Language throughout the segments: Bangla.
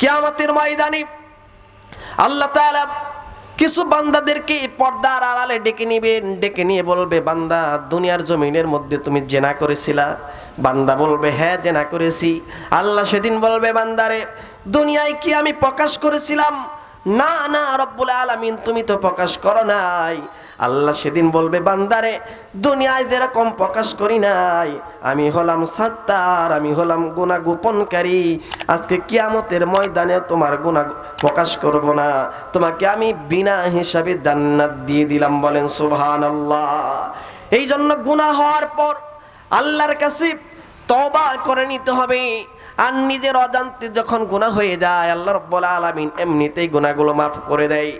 কিয়ামতের ময়দানে আল্লাহ তাআলা কিছু বান্দাদেরকে পর্দার আড়ালে ডেকে নিবেন, ডেকে নিয়ে বলবে, বান্দা, দুনিয়ার জমিনের মধ্যে তুমি জেনা করেছিলা। বান্দা বলবে হ্যাঁ জেনা করেছি। আল্লাহ সেদিন বলবে, বান্দারে, দুনিয়ায় কি আমি প্রকাশ করেছিলাম? না না, রব্বুল আলামিন, তুমি তো প্রকাশ করো নাই। আল্লাহ সেদিন বলবে, বান্দারে, দুনিয়ায় যেরকম প্রকাশ করি নাই, আমি হলাম সাত্তার, আমি হলাম গুণা গোপনকারী। আজকে কিয়ামতের ময়দানে তোমার গুণা প্রকাশ করব না। তোমাকে আমি বিনা হিসাবে জান্নাত দিয়ে দিলাম বলেন সুবহান এই জন্য গুণা হওয়ার পর আল্লাহর কাছে তবা করে নিতে হবে। আর নিজের অজান্তে যখন গুণা হয়ে যায়, আল্লাহ রব্বুল আলামিন এমনিতেই গুণাগুলো মাফ করে দেয়।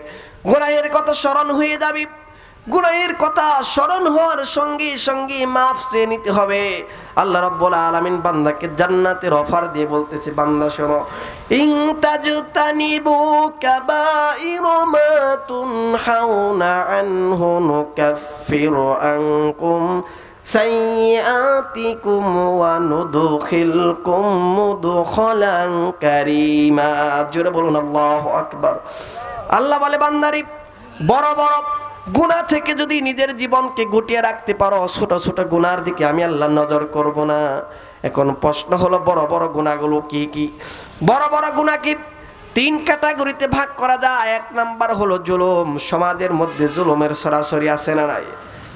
গুনাহের কথা স্মরণ হয়ে যাবে। গুনাহের কথা স্মরণ হওয়ার সঙ্গে সঙ্গে মাফ চেয়ে নিতে হবে। আল্লাহ রব্বুল আলামিন বান্দাকে জান্নাতের অফার দিয়ে বলতেছে, বান্দা শোনো ইং তাজতানিবু কাবাইর মা তুনহাউনা আনহু নুকাফিরু আনকুম সাইয়াতিকুম ওয়া নুদখিলকুম মুদখলান কারীমা। জোরে বলুন, আল্লাহু আকবার। আল্লাহ বলে, বান্দারি, বড় বড় গুনা থেকে যদি নিজের জীবনকে গুটিয়ে রাখতে পারো, ছোট ছোট গুণার দিকে আমি আল্লাহ নজর করব না। এখন প্রশ্ন হলো, বড় বড় গুণাগুলো কি কি? বড় বড় গুণা কি? তিন ক্যাটাগরিতে ভাগ করা যায়। এক নাম্বার হলো জুলুম। সমাজের মধ্যে জুলুমের সরাসরি আছে না নাই?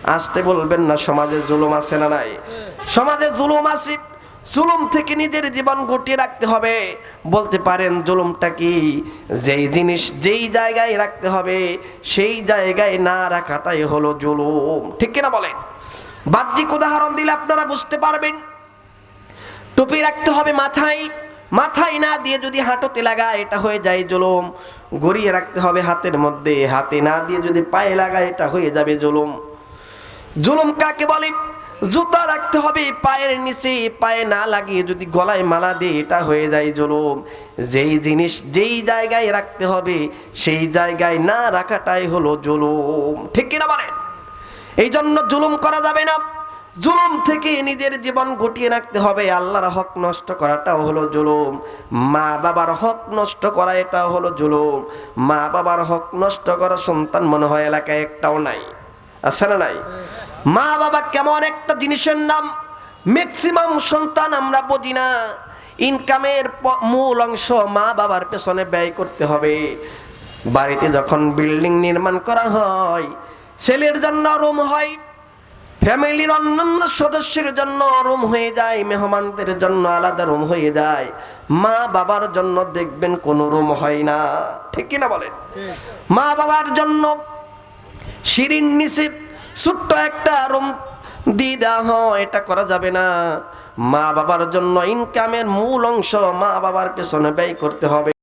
আসতে বলবেন না, সমাজে জুলুম আছে না নাই? সমাজে জুলুম আছে, জুলুম থেকে নিজের জীবন গুটিয়ে রাখতে হবে। বলতে পারেন, জুলুমটা কি? যেই জিনিস যেই জায়গায় রাখতে হবে, সেই জায়গায় না রাখাটাই হলো জুলুম। ঠিক কিনা বলেন? বাহ্যিক উদাহরণ দিলে আপনারা বুঝতে পারবেন। টুপি রাখতে হবে মাথায় মাথায় না দিয়ে যদি হাঁটুতে লাগায়, এটা হয়ে যায় জুলুম। গড়িয়ে রাখতে হবে হাতের মধ্যে, হাতে না দিয়ে যদি পায়ে লাগায়, এটা হয়ে যাবে জুলুম। জুলুম কাকে বলে? জুতা রাখতে হবে পায়ের নিচে, পায়ে না লাগিয়ে যদি গলায় মালা দিয়ে এটা হয়ে যায় জুলুম। যেই জিনিস যেই জায়গায় রাখতে হবে, সেই জায়গায় না রাখাটাই হলো জুলুম। ঠিক কিনা বলেন? এই জন্য জুলুম করা যাবে না। জুলুম থেকে নিজের জীবন গুটিয়ে রাখতে হবে। আল্লাহর হক নষ্ট করাটাও হলো জুলুম। মা বাবার হক নষ্ট করা এটাও হলো জুলুম। মা বাবার হক নষ্ট করা সন্তান মনে হয় এলাকায় একটাও নাই। আছে না নাই? মা বাবা কেমন একটা জিনিসের নাম? ম্যাক্সিমাম সন্তান আমরা বুঝি না। ইনকামের মূল অংশ মা বাবার পেছনে ব্যয় করতে হবে। বাড়িতে যখন বিল্ডিং নির্মাণ করা হয় ছেলের জন্য রুম হয় ফ্যামিলির অন্যান্য সদস্যের জন্য রুম হয়ে যায় মেহমানদের জন্য আলাদা রুম হয়ে যায়। মা বাবার জন্য দেখবেন কোনো রুম হয় না। ঠিক কিনা বলেন? মা বাবার জন্য সিঁড়ির নিচে ছোট্ট একটা আরম দিয়ে দেওয়া হয়, এটা করা যাবে না। মা বাবার জন্য ইনকামের মূল অংশ মা বাবার পেছনে ব্যয় করতে হবে।